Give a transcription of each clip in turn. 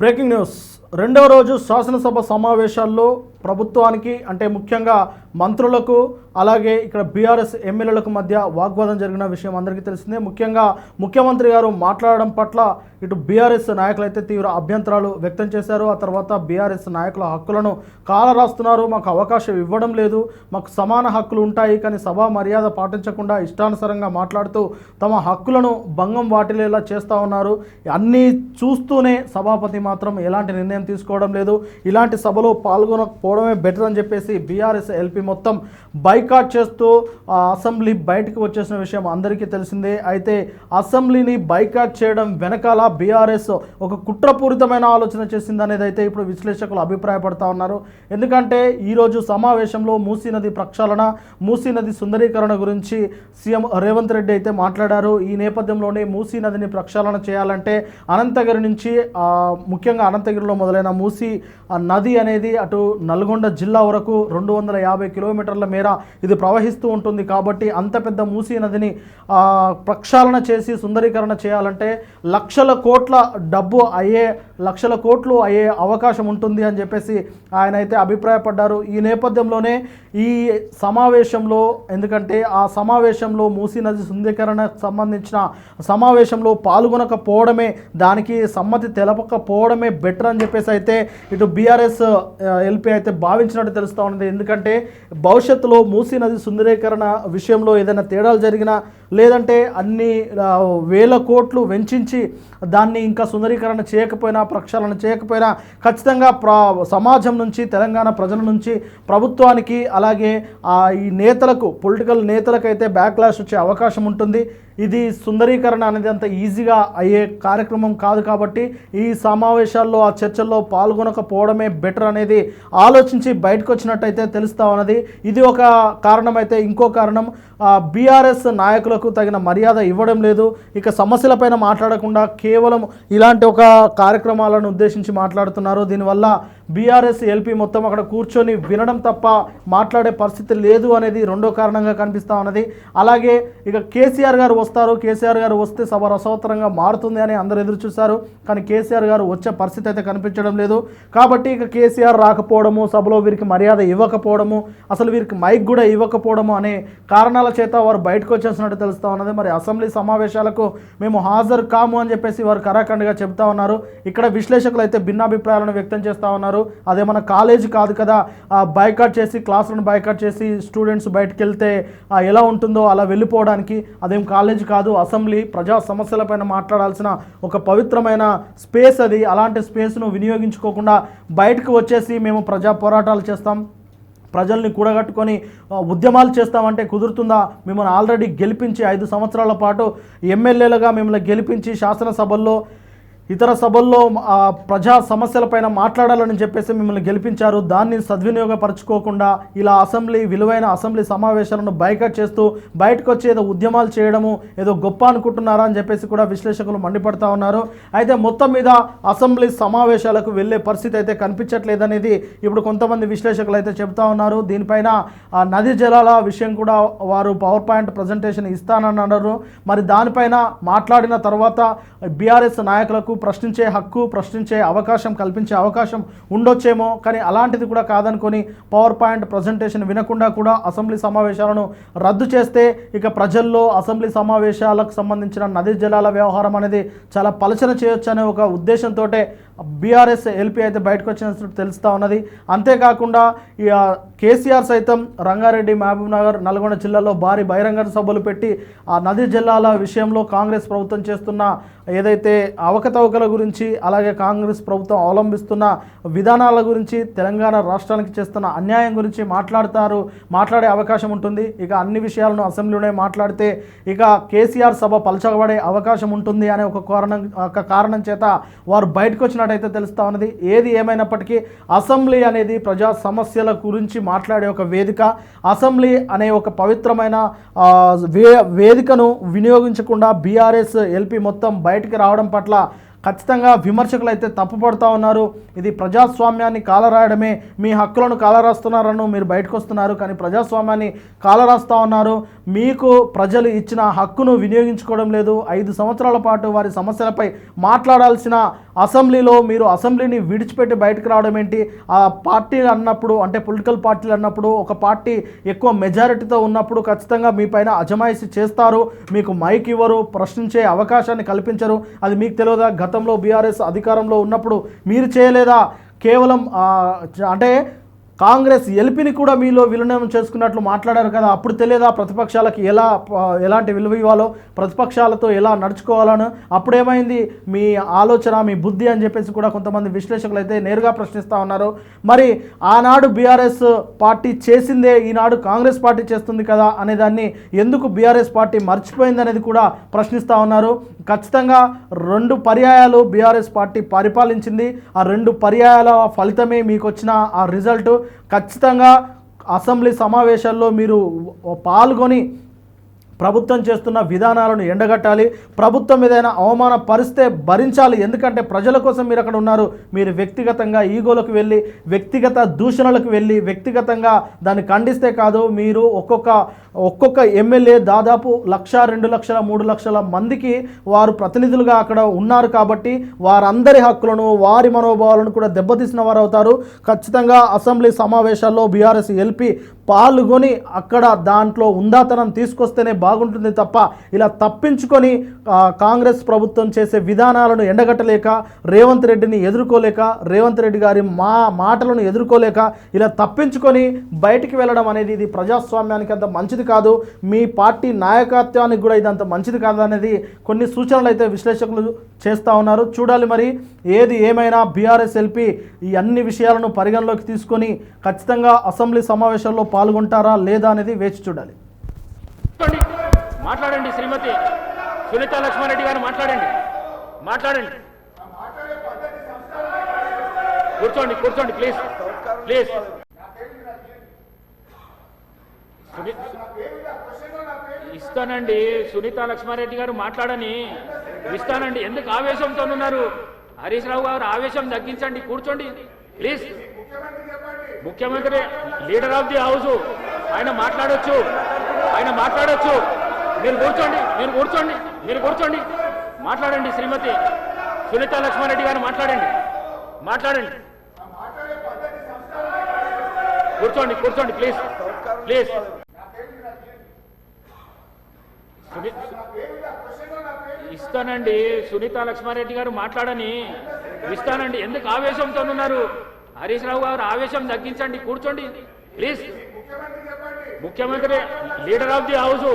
Breaking news. రెండవ రోజు శాసనసభ సమావేశాల్లో ప్రభుత్వానికి అంటే ముఖ్యంగా మంత్రులకు అలాగే ఇక్కడ బీఆర్ఎస్ ఎమ్మెల్యేలకు మధ్య వాగ్వాదం జరిగిన విషయం అందరికీ తెలిసిందే. ముఖ్యంగా ముఖ్యమంత్రి గారు మాట్లాడడం పట్ల ఇటు బీఆర్ఎస్ నాయకులు అయితే తీవ్ర అభ్యంతరాలు వ్యక్తం చేశారు. ఆ తర్వాత బీఆర్ఎస్ నాయకుల హక్కులను కాలరాస్తున్నారు. మాకు అవకాశం ఇవ్వడం లేదు. మాకు సమాన హక్కులు ఉంటాయి కానీ సభా మర్యాద పాటించకుండా ఇష్టానుసారంగా మాట్లాడుతూ తమ హక్కులను భంగం వాటిలేలా చేస్తూ ఉన్నారు. అన్నీ చూస్తూనే సభాపతి మాత్రం ఎలాంటి నిర్ణయం తీసుకోవడం లేదు. ఇలాంటి సభలో పోవడమే బెటర్ అని చెప్పేసి బీఆర్ఎస్ ఎల్పీ మొత్తం బైకాట్ చేస్తూ అసెంబ్లీ బయటకు వచ్చేసిన విషయం అందరికీ తెలిసిందే. అయితే అసెంబ్లీని బైకాట్ చేయడం వెనకాల బీఆర్ఎస్ ఒక కుట్రపూరితమైన ఆలోచన చేసింది అనేది అయితే ఇప్పుడు విశ్లేషకులు అభిప్రాయపడతా ఉన్నారు. ఎందుకంటే ఈరోజు సమావేశంలో మూసీ నది ప్రక్షాళన మూసీ నది సుందరీకరణ గురించి సీఎం రేవంత్ రెడ్డి అయితే మాట్లాడారు. ఈ నేపథ్యంలోనే మూసీ నదిని ప్రక్షాళన చేయాలంటే అనంతగిరి నుంచి ముఖ్యంగా అనంతగిరిలో మొదలైన మూసీ నది అనేది అటు నల్గొండ జిల్లా వరకు రెండు వందల యాభై కిలోమీటర్ల మేర ఇది ప్రవహిస్తూ ఉంటుంది. కాబట్టి అంత పెద్ద మూసీ నదిని ప్రక్షాళన చేసి సుందరీకరణ చేయాలంటే లక్షల కోట్ల డబ్బు అయ్యే లక్షల కోట్లు అయ్యే అవకాశం ఉంటుంది అని చెప్పేసి ఆయన అయితే అభిప్రాయపడ్డారు. ఈ నేపథ్యంలోనే ఈ సమావేశంలో ఎందుకంటే ఆ సమావేశంలో మూసీ నది సుందరీకరణకు సంబంధించిన సమావేశంలో పాల్గొనకపోవడమే దానికి సమ్మతి తెలపకపోవడమే బెటర్ అని చెప్పేసి అయితే ఇటు బీఆర్ఎస్ ఎల్పీ అయితే భావించినట్టు తెలుస్తూ ఉన్నది. ఎందుకంటే భవిష్యత్తులో మూసీ నది సుందరీకరణ విషయంలో ఏదైనా తేడాలు జరిగినా లేదంటే అన్ని వేల కోట్లు వెంచించి దాన్ని ఇంకా సుందరీకరణ చేయకపోయినా ప్రక్షాళన చేయకపోయినా ఖచ్చితంగా ప్ర సమాజం నుంచి తెలంగాణ ప్రజల నుంచి ప్రభుత్వానికి అలాగే ఈ నేతలకు పొలిటికల్ నేతలకైతే బ్యాక్లాష్ వచ్చే అవకాశం ఉంటుంది. ఇది సుందరీకరణ అనేది అంత ఈజీగా అయ్యే కార్యక్రమం కాదు కాబట్టి ఈ సమావేశాల్లో ఆ చర్చల్లో పాల్గొనకపోవడమే బెటర్ అనేది ఆలోచించి బయటకు వచ్చినట్టయితే తెలుస్తా ఉన్నది. ఇది ఒక కారణం అయితే ఇంకో కారణం. బీఆర్ఎస్ నాయకులకు తగిన మర్యాద ఇవ్వడం లేదు. ఇక సమస్యలపైన మాట్లాడకుండా కేవలం ఇలాంటి ఒక కార్యక్రమాలను ఉద్దేశించి మాట్లాడుతున్నారు. దీనివల్ల బీఆర్ఎస్ ఎల్పీ మొత్తం అక్కడ కూర్చొని వినడం తప్ప మాట్లాడే పరిస్థితి లేదు అనేది రెండో కారణంగా కనిపిస్తూ ఉన్నది. అలాగే ఇక కేసీఆర్ గారు వస్తారు. కేసీఆర్ గారు వస్తే సభ రసవత్తరంగా మారుతుంది అని అందరూ ఎదురు చూశారు. కానీ కేసీఆర్ గారు వచ్చే పరిస్థితి అయితే కనిపించడం లేదు. కాబట్టి ఇక కేసీఆర్ రాకపోవడము సభలో వీరికి మర్యాద ఇవ్వకపోవడము అసలు వీరికి మైక్ కూడా ఇవ్వకపోవడము అనే కారణాల చేత వారు బయటకు వచ్చేసినట్టు తెలుస్తూ ఉన్నది. మరి అసెంబ్లీ సమావేశాలకు మేము హాజరు కాము అని చెప్పేసి వారు కరాఖండ్గా చెప్తా ఉన్నారు. ఇక్కడ విశ్లేషకులు అయితే భిన్నాభిప్రాయాలను వ్యక్తం చేస్తూ ఉన్నారు. అదే మన కాలేజ్ కాదు కదా బైకాట్ చేసి క్లాసులను బైకాట్ చేసి స్టూడెంట్స్ బయటకు వెళ్తే ఎలా ఉంటుందో అలా వెళ్ళిపోవడానికి అదేం కాలేజ్ కాదు అసెంబ్లీ ప్రజా సమస్యలపైన మాట్లాడాల్సిన ఒక పవిత్రమైన స్పేస్ అది. అలాంటి స్పేస్ను వినియోగించుకోకుండా బయటకు వచ్చేసి మేము ప్రజా పోరాటాలు చేస్తాం. ప్రజల్ని కూడగట్టుకొని ఉద్యమాలు చేస్తామంటే కుదురుతుందా? మిమ్మల్ని ఆల్రెడీ గెలిపించి ఐదు సంవత్సరాల పాటు ఎమ్మెల్యేలుగా మిమ్మల్ని గెలిపించి శాసనసభల్లో ఇతర సభల్లో ప్రజా సమస్యలపైన మాట్లాడాలని చెప్పేసి మిమ్మల్ని గెలిపించారు. దాన్ని సద్వినియోగపరచుకోకుండా ఇలా అసెంబ్లీ విలువైన అసెంబ్లీ సమావేశాలను బైకట్ చేస్తూ బయటకు వచ్చి ఏదో ఉద్యమాలు చేయడము ఏదో గొప్ప అనుకుంటున్నారా అని చెప్పేసి కూడా విశ్లేషకులు మండిపడతా ఉన్నారు. అయితే మొత్తం మీద అసెంబ్లీ సమావేశాలకు వెళ్ళే పరిస్థితి అయితే కనిపించట్లేదనేది ఇప్పుడు కొంతమంది విశ్లేషకులు అయితే చెబుతా ఉన్నారు. దీనిపైన నదీ నది జలాల విషయం కూడా వారు పవర్ పాయింట్ ప్రజెంటేషన్ ఇస్తానని అన్నారు మరి దానిపైన మాట్లాడిన తర్వాత బీఆర్ఎస్ నాయకులకు ప్రశ్నించే హక్కు ప్రశ్నించే అవకాశం కల్పించే అవకాశం ఉండొచ్చేమో కానీ అలాంటిది కూడా కాదనుకొని పవర్ పాయింట్ ప్రజెంటేషన్ వినకుండా కూడా అసెంబ్లీ సమావేశాలను రద్దు చేస్తే ఇక ప్రజల్లో అసెంబ్లీ సమావేశాలకు సంబంధించిన నదీ జలాల వ్యవహారం అనేది చాలా పలచన చేయొచ్చు అనే ఒక ఉద్దేశంతో బీఆర్ఎస్ ఎల్పీ అయితే బయటకు వచ్చినట్టు తెలుస్తూ ఉన్నది. అంతేకాకుండా ఈ కేసీఆర్ సైతం రంగారెడ్డి మహబూబ్ నగర్ నల్గొండ జిల్లాలో భారీ బహిరంగ సభలు పెట్టి ఆ నదీ జిల్లాల విషయంలో కాంగ్రెస్ ప్రభుత్వం చేస్తున్న ఏదైతే అవకతవకల గురించి అలాగే కాంగ్రెస్ ప్రభుత్వం అవలంబిస్తున్న విధానాల గురించి తెలంగాణ రాష్ట్రానికి చేస్తున్న అన్యాయం గురించి మాట్లాడతారు మాట్లాడే అవకాశం ఉంటుంది. ఇక అన్ని విషయాలను అసెంబ్లీలోనే మాట్లాడితే ఇక కేసీఆర్ సభ పలచబడే అవకాశం ఉంటుంది అనే ఒక కారణం ఒక కారణం చేత వారు బయటకు వచ్చినట్టయితే తెలుస్తా ఉన్నది. ఏది ఏమైనప్పటికీ అసెంబ్లీ అనేది ప్రజా సమస్యల గురించి మాట్లాడే ఒక వేదిక. అసెంబ్లీ అనే ఒక పవిత్రమైన వే వేదికను వినియోగించకుండా బీఆర్ఎస్ ఎల్పీ మొత్తం బయటికి రావడం పట్ల ఖచ్చితంగా విమర్శకులు అయితే తప్పుపడుతూ ఉన్నారు. ఇది ప్రజాస్వామ్యాన్ని కాలరాయడమే. మీ హక్కులను కాలరాస్తున్నారను మీరు బయటకు వస్తున్నారు. కానీ ప్రజాస్వామ్యాన్ని కాలరాస్తూ ఉన్నారు. మీకు ప్రజలు ఇచ్చిన హక్కును వినియోగించుకోవడం లేదు. ఐదు సంవత్సరాల పాటు వారి సమస్యలపై మాట్లాడాల్సిన అసెంబ్లీలో మీరు అసెంబ్లీని విడిచిపెట్టి బయటకు రావడం ఏంటి? ఆ పార్టీలు అన్నప్పుడు అంటే పొలిటికల్ పార్టీలు అన్నప్పుడు ఒక పార్టీ ఎక్కువ మెజారిటీతో ఉన్నప్పుడు ఖచ్చితంగా మీ పైన అజమాయిషి చేస్తారు. మీకు మైక్ ఇవ్వరు ప్రశ్నించే అవకాశాన్ని కల్పించరు. అది మీకు తెలియదా? గతంలో బీఆర్ఎస్ అధికారంలో ఉన్నప్పుడు మీరు చేయలేదా? కేవలం అంటే కాంగ్రెస్ ఎల్పిని కూడా మీలో విలీనం చేసుకున్నట్లు మాట్లాడారు కదా అప్పుడు తెలియదా ప్రతిపక్షాలకు ఎలా ఎలాంటి విలువ ఇవ్వాలో ప్రతిపక్షాలతో ఎలా నడుచుకోవాలని? అప్పుడేమైంది? మీ ఆలోచన మీ బుద్ధి అని చెప్పేసి కూడా కొంతమంది విశ్లేషకులు అయితే నేరుగా ప్రశ్నిస్తూ ఉన్నారు. మరి ఆనాడు బీఆర్ఎస్ పార్టీ చేసిందే ఈనాడు కాంగ్రెస్ పార్టీ చేస్తుంది కదా అనే దాన్ని ఎందుకు బీఆర్ఎస్ పార్టీ మర్చిపోయింది అనేది కూడా ప్రశ్నిస్తూ ఉన్నారు. ఖచ్చితంగా రెండు పర్యాయాలు బీఆర్ఎస్ పార్టీ పరిపాలించింది. ఆ రెండు పర్యాయాల ఫలితమే మీకు వచ్చిన ఆ రిజల్ట్. ఖచ్చితంగా అసెంబ్లీ సమావేశాల్లో మీరు పాల్గొని ప్రభుత్వం చేస్తున్న విధానాలను ఎండగట్టాలి. ప్రభుత్వం ఏదైనా అవమాన పరిస్తే భరించాలి. ఎందుకంటే ప్రజల కోసం మీరు అక్కడ ఉన్నారు. మీరు వ్యక్తిగతంగా ఈగోలకు వెళ్ళి వ్యక్తిగత దూషణలకు వెళ్ళి వ్యక్తిగతంగా దాన్ని ఖండిస్తే కాదు. మీరు ఒక్కొక్క ఒక్కొక్క ఎమ్మెల్యే దాదాపు లక్ష రెండు లక్షల మూడు లక్షల మందికి వారు ప్రతినిధులుగా అక్కడ ఉన్నారు కాబట్టి వారందరి హక్కులను వారి మనోభావాలను కూడా దెబ్బతీసిన వారు అవుతారు ఖచ్చితంగా అసెంబ్లీ సమావేశాల్లో బీఆర్ఎస్ ఎల్పి పాల్గొని అక్కడ దాంట్లో ఉందాతనం తీసుకొస్తేనే బాగుంటుంది తప్ప ఇలా తప్పించుకొని కాంగ్రెస్ ప్రభుత్వం చేసే విధానాలను ఎండగట్టలేక రేవంత్ రెడ్డిని ఎదుర్కోలేక రేవంత్ రెడ్డి గారి మా మాటలను ఎదుర్కోలేక ఇలా తప్పించుకొని బయటికి వెళ్ళడం అనేది ఇది ప్రజాస్వామ్యానికి అంత మంచిది కాదు. మీ పార్టీ నాయకత్వానికి కూడా ఇది అంత మంచిది కాదు అనేది కొన్ని సూచనలు అయితే విశ్లేషకులు చేస్తూ ఉన్నారు. చూడాలి మరి ఏది ఏమైనా బీఆర్ఎస్ ఎల్పి ఈ అన్ని విషయాలను పరిగణలోకి తీసుకొని ఖచ్చితంగా అసెంబ్లీ సమావేశాల్లో పాల్గొంటారా లేదా అనేది వేచి చూడాలి. మాట్లాడండి శ్రీమతి. సునీత లక్ష్మారెడ్డి గారు మాట్లాడండి. మాట్లాడండి. కూర్చోండి కూర్చోండి ప్లీజ్ ప్లీజ్ ఇస్తానండి. సునీత లక్ష్మారెడ్డి గారు మాట్లాడని ఇస్తానండి. ఎందుకు ఆవేశంతో ఉన్నారు? హరీష్ రావు గారు ఆవేశం తగ్గించండి. కూర్చోండి. ప్లీజ్ ముఖ్యమంత్రి లీడర్ ఆఫ్ ది హౌస్. ఆయన మాట్లాడొచ్చు. ఆయన మాట్లాడొచ్చు. మీరు కూర్చోండి. మీరు కూర్చోండి. మీరు కూర్చోండి. మాట్లాడండి శ్రీమతి సునీత లక్ష్మారెడ్డి గారు మాట్లాడండి. మాట్లాడండి. కూర్చోండి కూర్చోండి ప్లీజ్ ప్లీజ్ ఇస్తానండి సునీత లక్ష్మారెడ్డి గారు మాట్లాడని ఇస్తానండి. ఎందుకు ఆవేశంతో ఉన్నారు? హరీష్ రావు గారు ఆవేశం తగ్గించండి కూర్చోండి ప్లీజ్ ముఖ్యమంత్రి లీడర్ ఆఫ్ ది హౌస్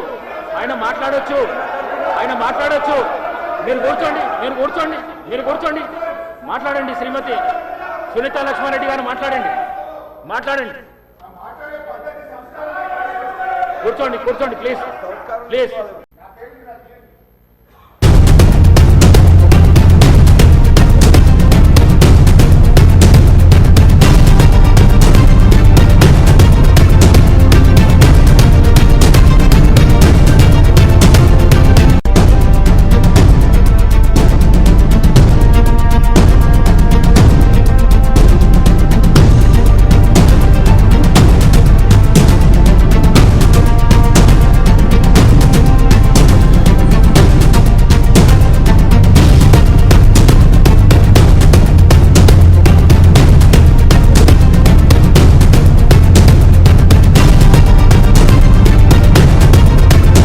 ఆయన మాట్లాడొచ్చు. ఆయన మాట్లాడచ్చు. మీరు కూర్చోండి మీరు కూర్చోండి మీరు కూర్చోండి. మాట్లాడండి శ్రీమతి సునీత లక్ష్మారెడ్డి గారు మాట్లాడండి. మాట్లాడండి. కూర్చోండి కూర్చోండి ప్లీజ్ ప్లీజ్